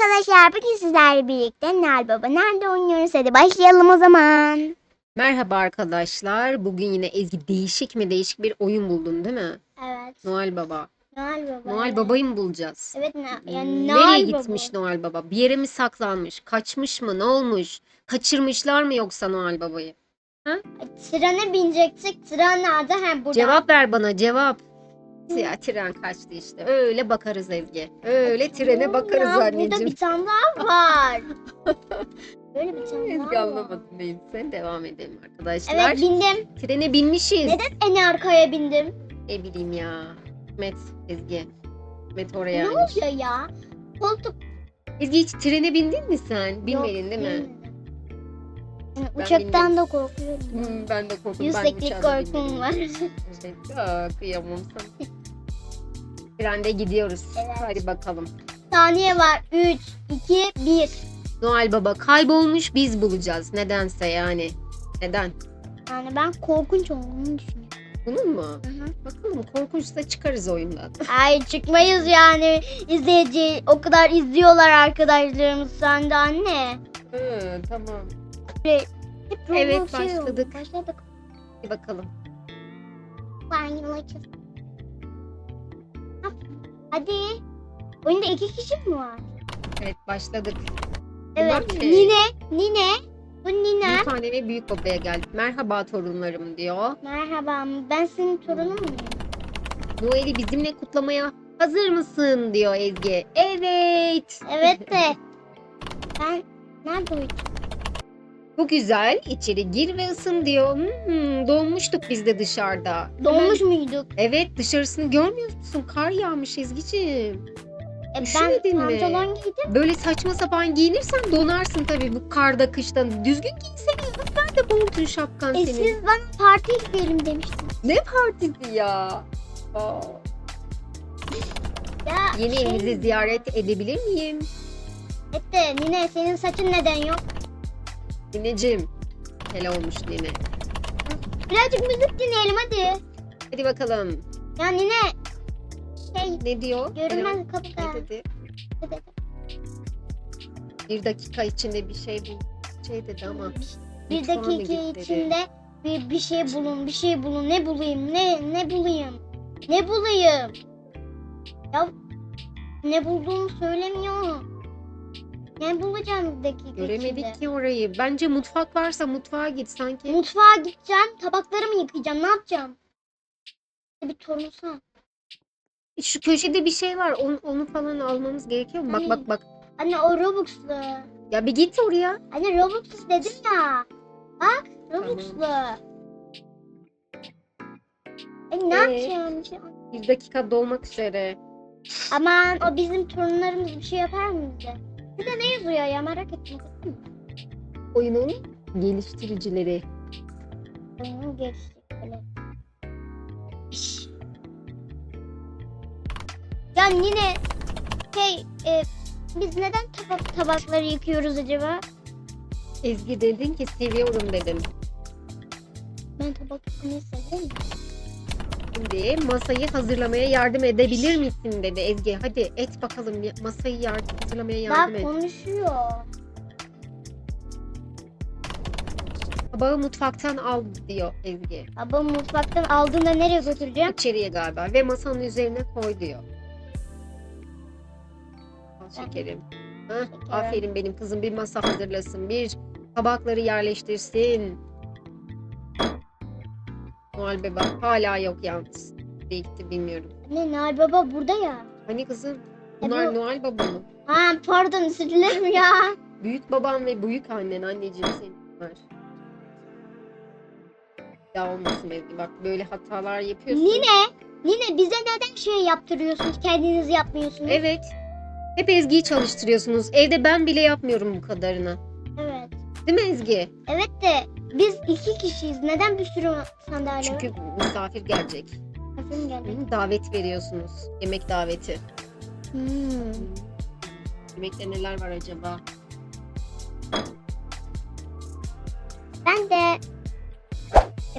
arkadaşlar bugün sizlerle birlikte Nal Baba nerede oynuyoruz hadi başlayalım o zaman. Merhaba arkadaşlar. Bugün yine Ezgi değişik mi değişik bir oyun buldun değil mi? Evet. Noel Baba. Noel Baba. Noel evet. Baba'yı mı bulacağız? Evet yani Nereye Noel gitmiş Baba. Noel Baba? Bir yere mi saklanmış? Kaçmış mı? Ne olmuş? Kaçırmışlar mı yoksa Noel Baba'yı? Trene binecektik. Tren nerede? Ha burada. Cevap ver bana cevap. Ya tren kaçtı işte. Öyle bakarız Ezgi. Öyle trene bakarız ya, Burada anneciğim. bir tane daha var. Böyle bir tane Ezgi daha var. anlamadım neyse. Devam edelim arkadaşlar. Evet bindim. Trene binmişiz. Neden en arkaya bindim? Ne bileyim ya. Met Ezgi. Met Ne oraya. oluyor ya? Koltuk Ezgi hiç trene bindin mi sen? Binmedin değil mi? binmedim. Yani Ben Uçaktan bindim. da korkuyorum. Hmm, ben de. Ben Yükseklik korkum var. Evet, aa, kıyamam sana. Trende gidiyoruz. Evet. Hadi bakalım. Saniye var. 3, 2, 1. Noel Baba kaybolmuş biz bulacağız. Nedense yani. Neden? Yani ben korkunç olduğunu düşünüyorum. Bunun mu? Hı hı. Bakalım korkunçsa çıkarız oyundan. Ay çıkmayız yani. İzleyici o kadar izliyorlar arkadaşlarımız sen de anne. Hı, tamam. Hep Evet, Roblox şey başladık. Başladık. Hadi bakalım. Ben yola çık- Hadi. Oyunda iki kişi mi var? Evet başladık. Evet. Bunlar ne? Nine. Nine. Bu Nine. Büyük anne ve büyük babaya geldik. Merhaba torunlarım diyor. Merhaba. Ben senin torunun muyum? Noel'i bizimle kutlamaya hazır mısın diyor Ezgi. Evet. Evet de. Ben nerede uyudum? Bu güzel. İçeri gir ve ısın diyor. Hmm, donmuştuk biz de dışarıda. Donmuş muyduk? Evet dışarısını görmüyor musun? Kar yağmış Ezgi'ciğim. E, Üşümedin ben mi? pantolon giydim. Böyle saçma sapan giyinirsen donarsın tabii bu karda kıştan. Düzgün giysene. Nerede montun şapkan E, senin? siz bana partiye gidelim demiştiniz. Ne partisi ya? Aa, Ya yeni şey, evinizi ziyaret edebilir miyim? Et de Nine senin saçın neden yok? Nineciğim. Hele olmuş Nine. Birazcık müzik dinleyelim hadi. Hadi bakalım. Ya Nine. Şey Ne diyor? görünmez kapıda. Ne dedi? Ne dedi? Bir dakika içinde bir şey bu şey dedi ama. Bir dakika içinde bir, bir şey bulun, bir şey bulun. Ne bulayım? Ne ne bulayım? Ne bulayım? Ya ne bulduğumu söylemiyor. Ne bulacağım bir dakika içinde? Göremedik ki orayı. Bence mutfak varsa mutfağa git sanki. Mutfağa gideceğim, tabaklarımı yıkayacağım. Ne yapacağım? Bir torunsan. Şu köşede bir şey var. Onu, onu falan almamız gerekiyor mu? Bak bak bak. Anne o Robux'lu. Ya bir git oraya. Anne Robux'lu dedim ya. Bak Robux'lu. E ne Ee? yapacağım? Bir dakika dolmak üzere. Aman o bizim torunlarımız bir şey yapar mı bize? Bir de ne yazıyor ya merak ettim. Oyunun geliştiricileri. Oyunun geçti böyle. Piş. Ya yine şey e, biz neden tabak, tabakları yıkıyoruz acaba? Ezgi dedin ki seviyorum dedim. Ben tabak yıkamayı severim. Şimdi masayı hazırlamaya yardım edebilir misin dedi Ezgi. Hadi et bakalım masayı yardım, hazırlamaya yardım Bak et. konuşuyor. Tabağı mutfaktan al diyor Ezgi. Babam mutfaktan aldığında nereye götüreceğim? İçeriye galiba ve masanın üzerine koy diyor. Al şekerim. Şekerim. aferin benim kızım bir masa hazırlasın. Bir tabakları yerleştirsin. Noel Baba hala yok yalnız. Nereye gitti bilmiyorum. Ne Noel Baba burada ya. Hani kızım E bunlar bu- Noel Baba mı? Ha pardon özür dilerim ya. Büyük baban ve büyük annen anneciğim senin var. Ya olmasın Ezgi bak böyle hatalar yapıyorsun. Nine, Nine bize neden şey yaptırıyorsunuz kendiniz yapmıyorsunuz? Evet. Hep Ezgi'yi çalıştırıyorsunuz. Evde ben bile yapmıyorum bu kadarını. Evet. Değil mi Ezgi? Evet de biz iki kişiyiz. Neden bir sürü sandalye var? Çünkü misafir gelecek. Efendim geldi. Hı, Davet veriyorsunuz. Yemek daveti. Hmm. Yemekte neler var acaba? Ben de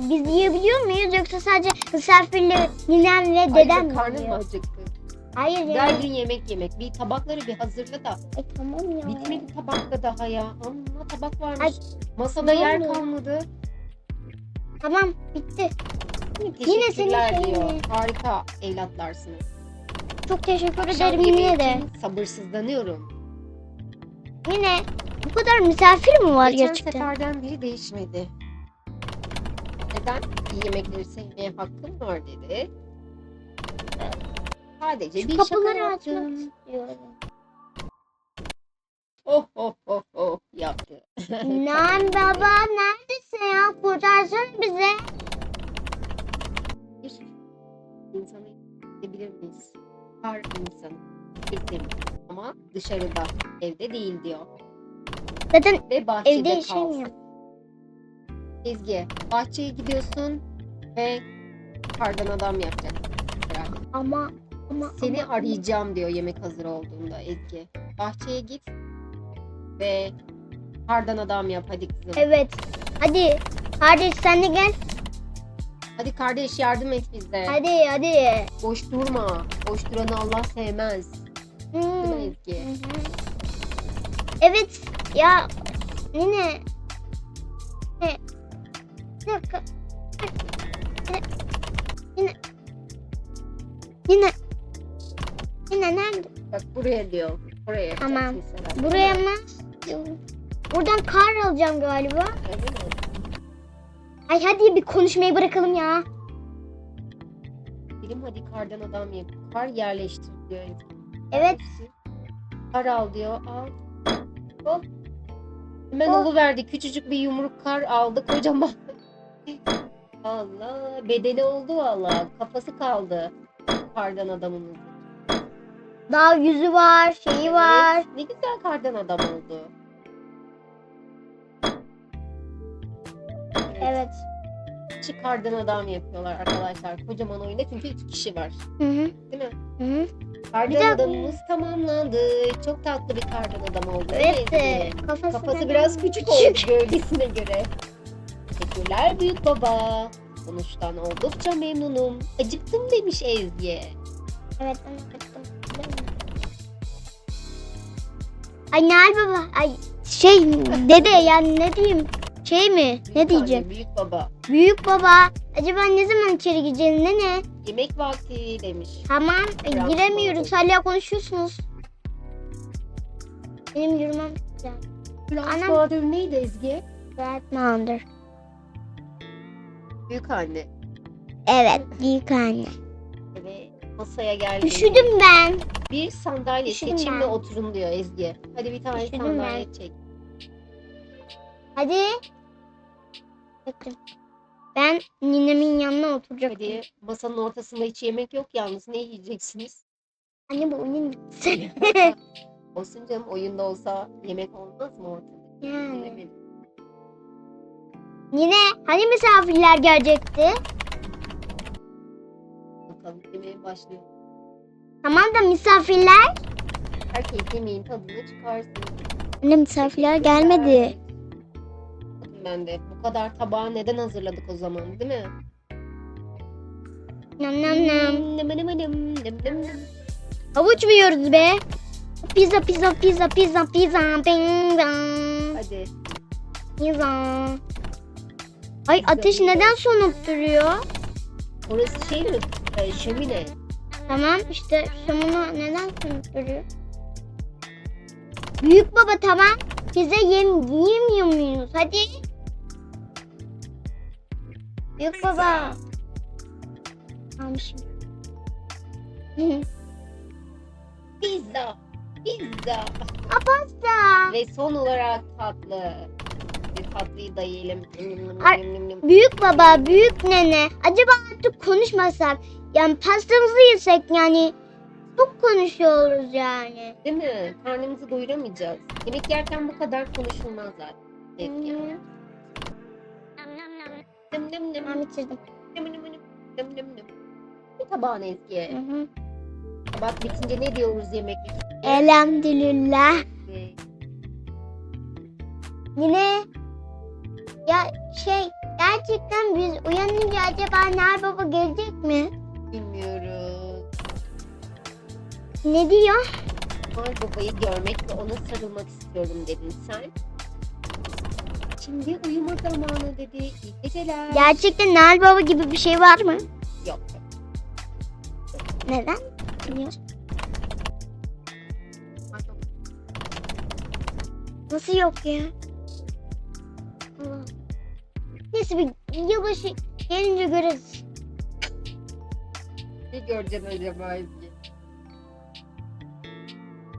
biz yiyebiliyor muyuz yoksa sadece misafirle ninem ve dedem mi karnım yiyor? acıktı? Hayır ya. Güzel bir yemek yemek. Bir tabakları bir hazırla da. Ay, tamam ya. Bitmedi tabakta daha ya. Amma tabak varmış. Ay, Masada yer oluyor? kalmadı. Tamam bitti. Yine senin diyor. mi? Harika evlatlarsınız. Çok teşekkür Akşam ederim yine de. sabırsızlanıyorum. Yine bu kadar misafir mi var Geçen gerçekten? seferden biri değişmedi. Neden? Yemekleri sevmeye hakkım var dedi. Sadece Şu bir şaka kapıları açmak yaptım. istiyorum. Oh oh oh oh yaptı. Nan baba neredesin ya? Kurtarsana bize. bir insanı bilir miyiz? Her insan bilir ama dışarıda, evde değil diyor. Zaten Ve bahçede evde yaşamıyor. Ezgi, bahçeye gidiyorsun ve kardan adam yapacak. Herhalde. Ama ama Seni ama- arayacağım diyor yemek hazır olduğunda Ezgi. Bahçeye git ve kardan adam yap hadi kızım. Evet. Hadi. Kardeş sen de gel. Hadi kardeş yardım et bize. Hadi hadi. Boş durma. Boş duranı Allah sevmez. Hmm. Değil mi Ezgi? Hı hı. Evet ya yine ne bir dakika yine yine Bak buraya diyor. Buraya Tamam. buraya mı buradan kar alacağım galiba mi? ay hadi bir konuşmayı bırakalım ya Bilim hadi kardan adam yap. Kar yerleştir diyor evet Kar al diyor. Al. Hop. Hemen Oh. verdi. Küçücük bir yumruk kar aldı. Kocaman. Allah. Bedeli oldu valla. Kafası kaldı. Kardan adamımızın. Daha yüzü var şeyi var Evet, Ne güzel kardan adam oldu. evet Küçük kardan adam yapıyorlar arkadaşlar. Kocaman oyunda çünkü üç kişi var. hı hı Değil mi? hı hı Kardan dakika. adamımız tamamlandı. Çok tatlı bir kardan adam oldu. evet de, kafası, Kafası biraz küçük oldu gölgesine göre. Teşekkürler büyük baba. Sonuçtan oldukça memnunum. Acıktım demiş Ezgi. Evet Ay Nihal baba. Ay şey dede yani ne diyeyim? Şey mi? Ne diyeceğim? anne, büyük baba. Büyük baba. Acaba ne zaman içeri gireceğiz nene? Yemek vakti demiş. Tamam e, Biraz giremiyoruz. Hala konuşuyorsunuz. Benim yürümem güzel. Anam. Neydi Ezgi? Grandmother. Büyük anne. Evet büyük anne. Ve masaya geldi. Üşüdüm ben. Bir sandalye Üşüdüm seçimle ben. oturun diyor Ezgi. Hadi bir tane Üşüdüm sandalye çek. Hadi. Bakın. Ben ninemin yanına oturacaktım. Hadi masanın ortasında hiç yemek yok yalnız ne yiyeceksiniz? Anne bu oyun. Olsun canım oyunda olsa yemek olmaz mı ortada? yani. Bilemedim. Yine hani misafirler gelecekti? Bakalım yemeğe başlıyor. Tamam da misafirler. Herkes yemeğin tadını çıkarsın. Anne misafirler gelmedi. Ben de bu kadar tabağı neden hazırladık o zaman değil mi? Nam nam nam. Nım nım nım nım nım. Havuç mu yiyoruz be? Pizza pizza pizza pizza pizza pizza Hadi. pizza. Ay ateş neden sonup duruyor? Orası şey mi? Ee, şömine. Tamam işte şamuna neden sonup duruyor? Büyük baba tamam. Pizza yem yemiyor muyuz? Hadi. Büyük baba. Almışım. Pizza. Pizza. Pasta. Ve son olarak tatlı. Bir tatlıyı da yiyelim. Büyük baba, büyük nene. Acaba artık konuşmasak, yani pastamızı yesek yani çok konuşuyoruz yani. Değil mi? Karnımızı doyuramayacağız. Yemek yerken bu kadar konuşulmaz zaten. Ezgi. Hı. Nım nım nım. Ben bitirdim. Nım nım nım. Nım nım nım. Bir tabağın Ezgi. Hı hı. Tabak bitince ne diyoruz yemek? Elhamdülillah. Ee, Yine ya şey gerçekten biz uyanınca acaba Ner Baba gelecek mi? Bilmiyoruz. Ne diyor? Noel Baba'yı görmek ve ona sarılmak istiyorum dedin sen. Şimdi uyuma zamanı dedi. İyi geceler. Gerçekten Noel Baba gibi bir şey var mı? Yok. Neden? Bilmiyorum. Nasıl yok ya? Neyse bir yılbaşı gelince görürüz. Ne göreceksin acaba Ezgi?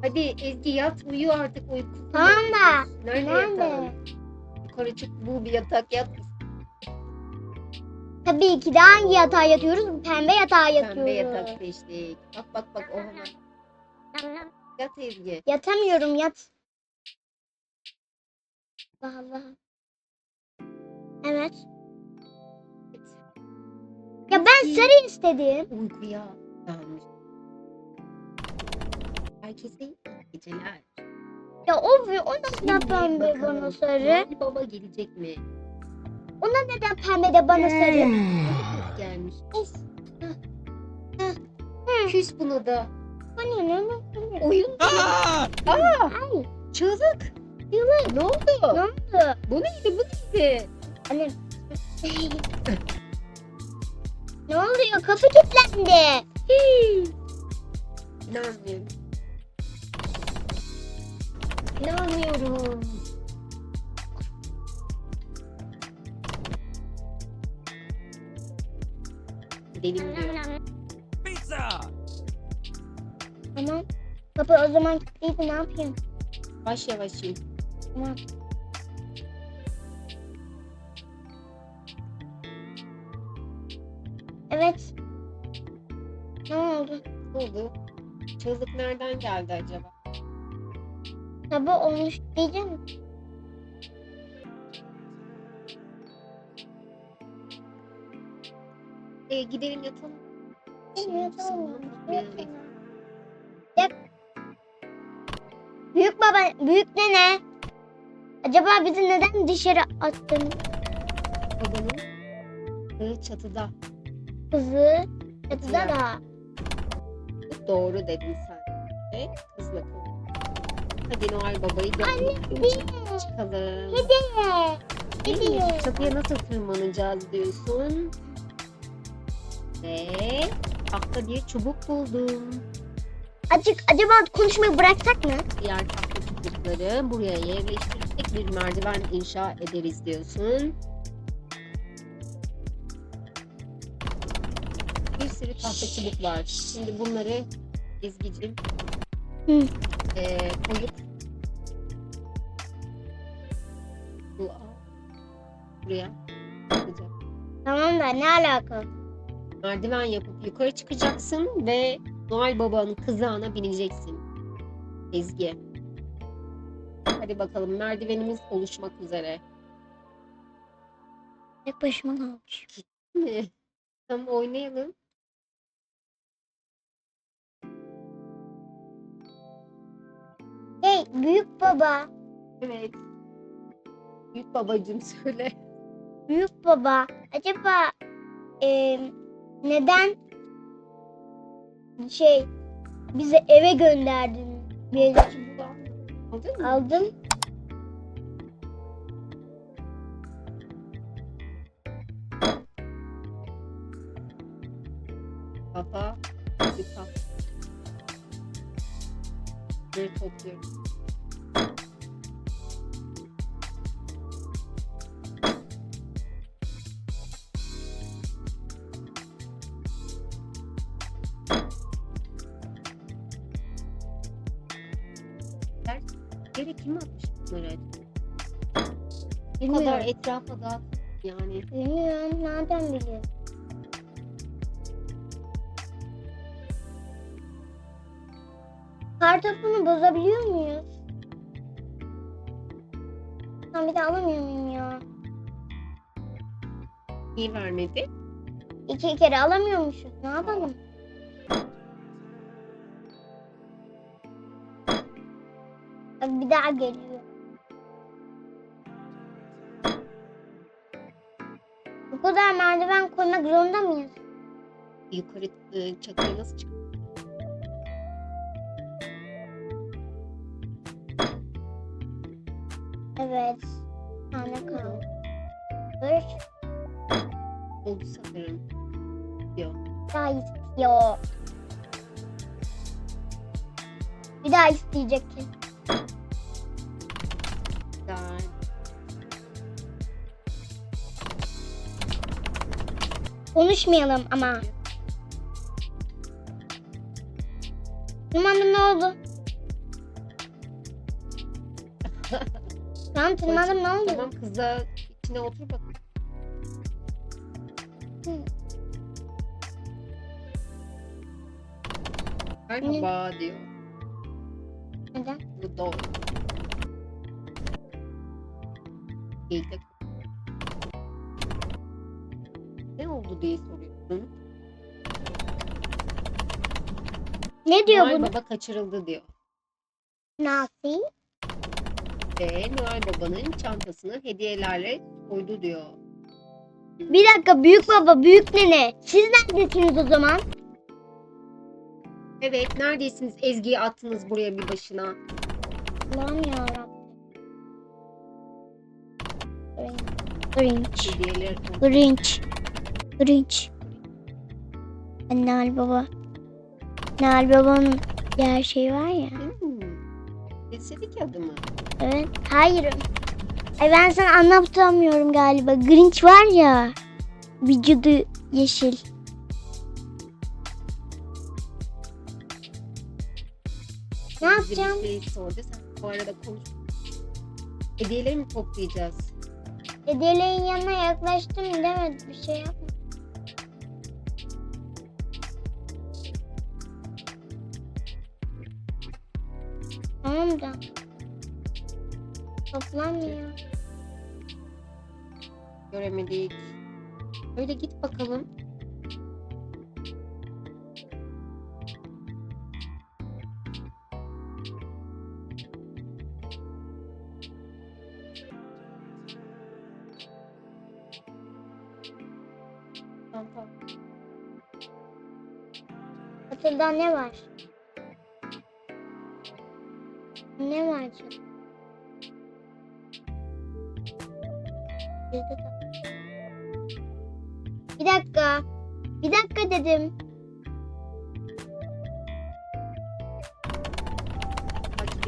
Hadi Ezgi yat uyu artık uyku. Tamam da. Nerede, Nerede? yatağın? Yukarı çık bul bir yatak yat. Tabii ki de hangi yatağa yatıyoruz? Pembe yatağa yatıyoruz. Pembe yatak seçtik. Bak bak bak o hemen. Yat Ezgi. Yatamıyorum yat. Allah Allah. Evet. Ya ben sarı istedim. Uykuya dalmış. Herkese iyi geceler. Ya of ya o neden Şimdi pembe bana sarı? Baba gelecek mi? Ona neden pembe de bana sarı? Gelmiş. Of. Küs buna da. Bana ne ne? Oyun Ay çığlık. Çığlık. Ne oldu? ne oldu? Bu neydi bu neydi? Anne. ne oluyor? Kapı kilitlendi. İnanmıyorum. İnanmıyorum. Gidelim diyor. Pizza! Tamam. Kapı o zaman kilitliydi ne yapayım? Yavaş yavaş in. Tamam. Evet. Ne oldu? Ne oldu? Çığlık nereden geldi acaba? Sabah olmuş diyeceğim. E, gidelim yatalım. Evet, tamam. Evet. Ya- Büyük baba, büyük nene. Acaba bizi neden dışarı attın? Babanın kızı çatıda. Kızı çatıda Ya. da. Doğru dedin sen. Ve kızla kal. Hadi Noel Baba'yı için çıkalım. hediye. Hediye. Çatıya nasıl tırmanacağız diyorsun. Ve tahta bir çubuk buldum. Acık acaba konuşmayı bıraksak mı? Diğer tahta çubukları buraya yerleştirirsek bir merdiven inşa ederiz diyorsun. Sürü tahta çubuk var. Şimdi bunları Ezgi'cim Hı. eee, koyup bu buraya yapacağız. Tamam da ne alaka? merdiven yapıp yukarı çıkacaksın ve Noel Baba'nın kızağına bineceksin. Ezgi. Hadi bakalım merdivenimiz oluşmak üzere. Tek başıma kalmış. Mi? Tamam oynayalım. Hey büyük baba. Evet. Büyük babacım söyle. Büyük baba. Acaba e, neden şey bizi eve gönderdin? Bir Aldın mı? aldım. Topluyorum. Yere kim atmış bunları? Bu kadar Bilmiyorum. etrafa dağıt. Yani Bilmiyorum. Nereden biliyorsun? Kartopunu bozabiliyor muyuz? Ben bir de alamıyor muyum ya? iyi vermedi. İki kere alamıyormuşuz. Ne yapalım? Bak bir daha geliyor. Bu kadar merdiven koymak zorunda mıyız? Yukarı e, çatıya nasıl çık? Evet. Tane kaldı. Oldu sanırım. Yok. Daha istiyor. Bir daha isteyecek ki. Güzel. Konuşmayalım ama. Tırmandım ne oldu? Tamam tırmandım ne oldu? Tamam kızla içine otur bak. Merhaba diyor. Neden? Bu doğru. De ne oldu diye soruyorsun. Ne diyor Noel bunu? Baba kaçırıldı diyor. Nasıl? Ve Noel Baba'nın çantasını hediyelerle koydu diyor. Bir dakika büyük baba büyük nene. Siz neredesiniz o zaman? Evet neredesiniz Ezgi'yi attınız buraya bir başına. Allah'ım yarabbim. Grinch. Hediyeler Grinch. Grinch. Noel Baba. Noel Baba'nın diğer şey var ya. Lisedeki adı mı? Evet. Hayır. Ay ben sana anlatamıyorum galiba. Grinch var ya. Vücudu yeşil. Ne yapacağım? Bir şey sordu. Sen bu arada konuş. Hediyeleri mi toplayacağız? Hediyelerin yanına yaklaştım demedi bir şey yapma. Tamam da. Toplanmıyor. Göremedik. Öyle git bakalım. Tamam. Kutuda ne var?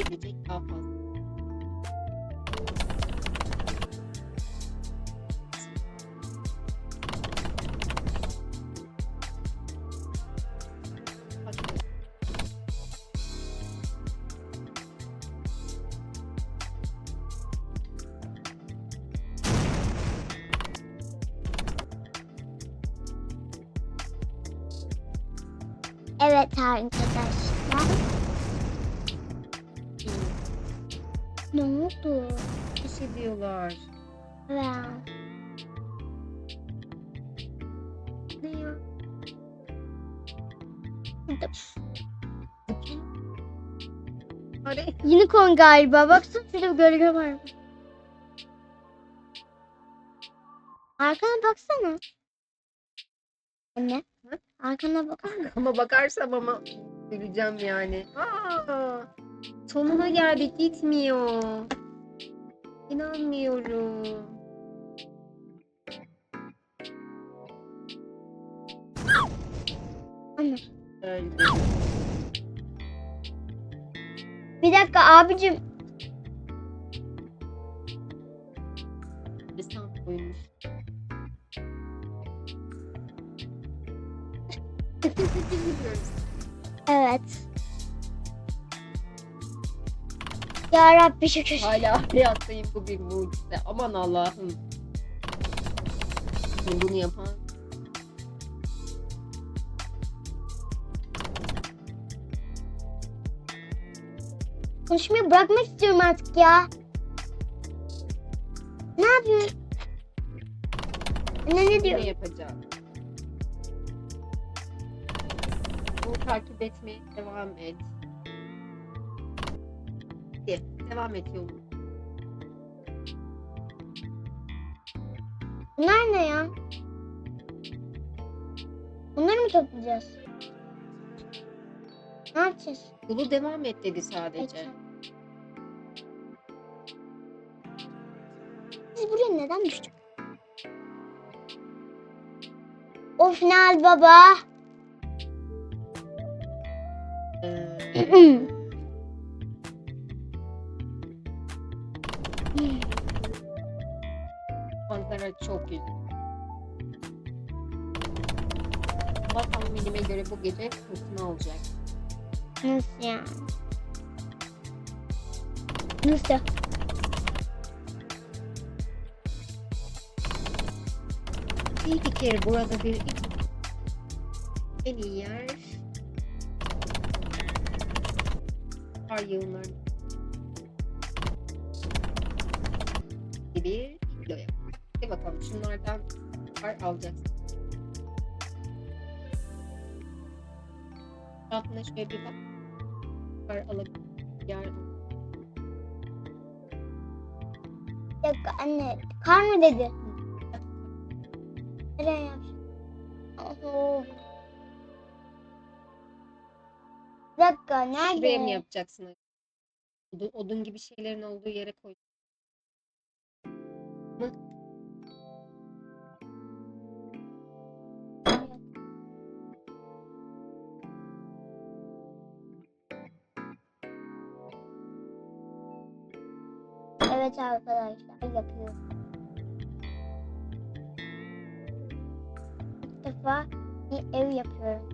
Takip edecek daha fazla. Takip et. Evet arkadaşlar. Pes ediyorlar. Hadi. Unicorn galiba. Baksana şurada bir gölge var. Arkana baksana. Anne. Hı? Arkana baksana. Ama bakarsam ama güleceğim yani. Aa, sonuna geldik gitmiyor. İnanmıyorum. Bir dakika abicim. Bir sant koymuş. Evet. Ya Rabbi şükür. Hala hayattayım bu bir mucize. Aman Allah'ım. Bunu yapan Konuşmayı bırakmak istiyorum artık ya. Ne yapıyorsun? Anne ne ne diyor? yapacağım? Bunu takip etmeye devam et. Hadi, devam et yoluna. Bunlar ne ya? Bunları mı toplayacağız? Ne yapacağız? Yolu devam et dedi sadece. Peki. buraya neden düştük? O final baba. Ee, manzara çok güzel. Hava tahminime göre bu gece fırtına olacak. Nasıl yani? Nasıl? İyi fikir burada bir en iyi yer kar yığınları bakalım şunlardan kar alacaksın. Altına şöyle bir bak. Kar alabilir. Yer Bir dakika anne. Kar mı dedi? Nereye yapacağım? Oho. Bir dakika nerede? Şuraya mı yapacaksın? Odun gibi şeylerin olduğu yere koy. Evet arkadaşlar yapıyorum. İlk defa bir ev yapıyorum.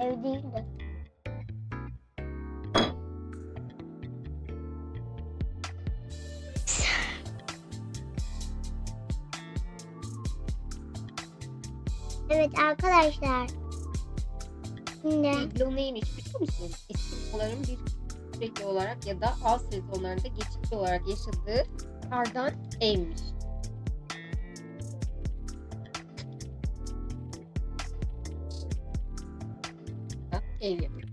Ev değil de. Evet arkadaşlar. Şimdi Iglo neymiş biliyor musun? İstiklaların bir sürekli olarak ya da az sezonlarda geçici olarak yaşadığı kardan evmiş. Ev yapıyor.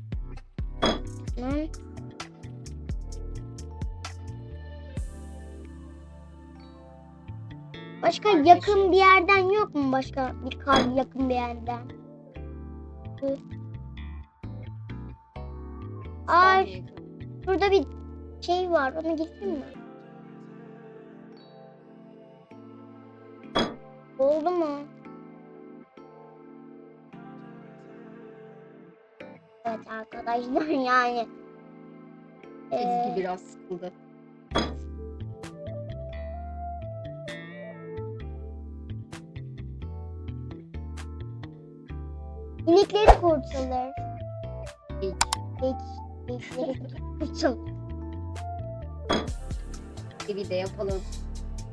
Başka Kardeşim. yakın bir yerden yok mu? Başka bir kar yakın bir yerden. Ay Şurada bir şey var. Ona gittin mi? Oldu mu? Evet arkadaşlar yani. Ezgi Ee, biraz sıkıldı. inekleri kurtulur. İlk. İlk, kurtulur. Evi de yapalım.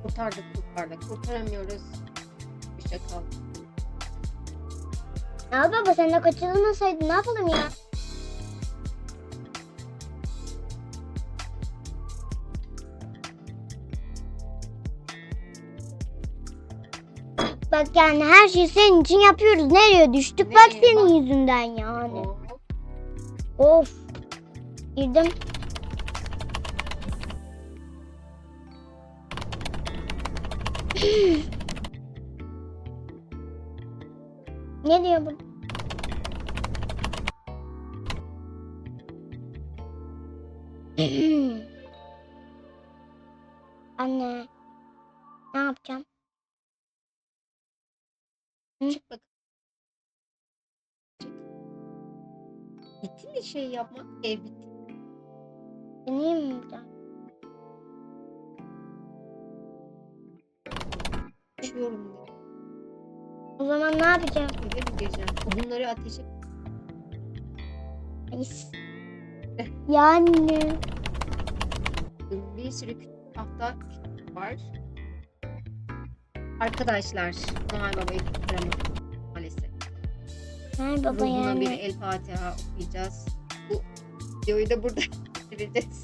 Kurtardık kurtardık. Kurtaramıyoruz. Hoşça kal. Ya baba sen de kaçırılmasaydın ne yapalım ya? Bak yani her şeyi senin için yapıyoruz. Nereye düştük? Bak senin yüzünden yani. Of. Girdim. ne diyor bu? Anne. Ne yapacağım? Çık bak. Bitti mi şey yapmak? Ev bitti. Deneyeyim mi buradan? Düşüyorum dedi. O zaman ne yapacağım? Eve mi gireceğim? Bunları ateşe Ay, Yani. bir sürü küçük tahta var. Arkadaşlar Noel Baba'yı tutturamadım maalesef. Hay baba Ruhuna bir yani. El Fatiha okuyacağız. Bu videoyu da burada bitireceğiz.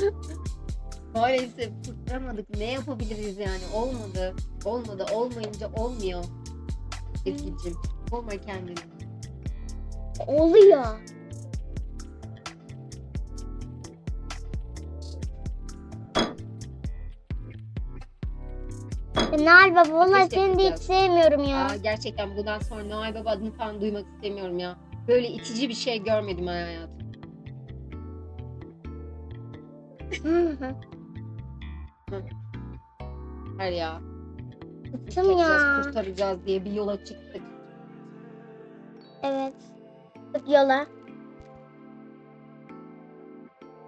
maalesef tutturamadık. Ne yapabiliriz yani? Olmadı. Olmadı. Olmayınca olmuyor. Ezgi'cim. Olma kendini. Oluyor. Nal baba valla seni de hiç sevmiyorum ya. Aa, gerçekten bundan sonra Noel Baba adını falan duymak istemiyorum ya. Böyle itici bir şey görmedim ben hayatım. Her ya. Bıktım ya. Kurtaracağız, diye bir yola çıktık. Evet. Yola.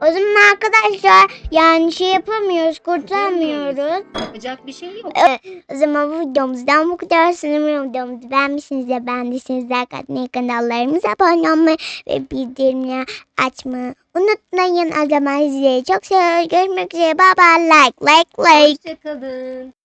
O zaman arkadaşlar yani şey yapamıyoruz, kurtaramıyoruz. Yapacak bir şey yok. O zaman bu videomuzdan bu kadar. Sanırım videomuzu beğenmişsiniz de beğendiyseniz like atmayı, kanallarımıza abone olmayı ve bildirimleri açmayı unutmayın. O zaman sizi çok seviyoruz. Görüşmek üzere. Bye bye. Like, like, like. Hoşçakalın.